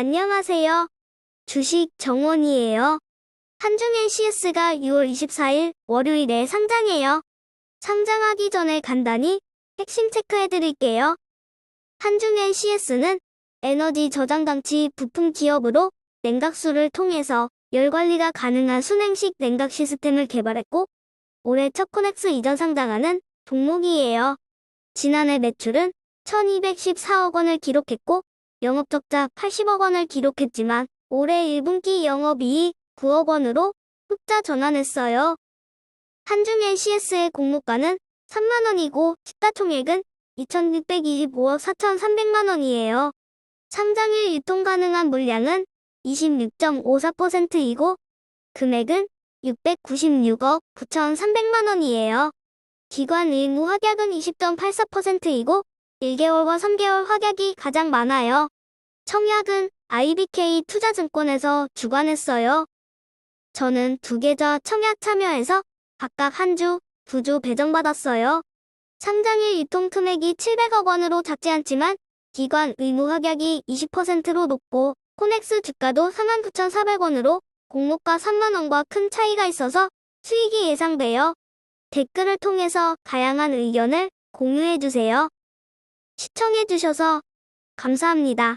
안녕하세요. 주식 정원이에요. 한중엔 CS가 6월 24일 월요일에 상장해요. 상장하기 전에 간단히 핵심 체크해 드릴게요. 한중엔 CS는 에너지 저장 장치 부품 기업으로 냉각수를 통해서 열 관리가 가능한 순행식 냉각 시스템을 개발했고 올해 첫 코넥스 이전 상장하는 종목이에요. 지난해 매출은 1214억 원을 기록했고 영업적자 80억 원을 기록했지만 올해 1분기 영업이익 9억 원으로 흑자 전환했어요. 한중엔 CS의 공모가는 3만 원이고 시가총액은 2,625억 4,300만 원이에요. 상장일 유통 가능한 물량은 26.54%이고 금액은 696억 9,300만 원이에요. 기관 의무 확약은 20.84%이고 1개월과 3개월 확약이 가장 많아요. 청약은 IBK 투자증권에서 주관했어요. 저는 두 계좌 청약 참여해서 각각 한 주, 두 주 배정받았어요. 상장일 유통 금액이 700억 원으로 작지 않지만 기관 의무 확약이 20%로 높고 코넥스 주가도 49,400원으로 공모가 3만원과 큰 차이가 있어서 수익이 예상돼요. 댓글을 통해서 다양한 의견을 공유해주세요. 시청해주셔서 감사합니다.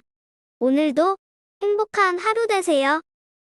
오늘도 행복한 하루 되세요.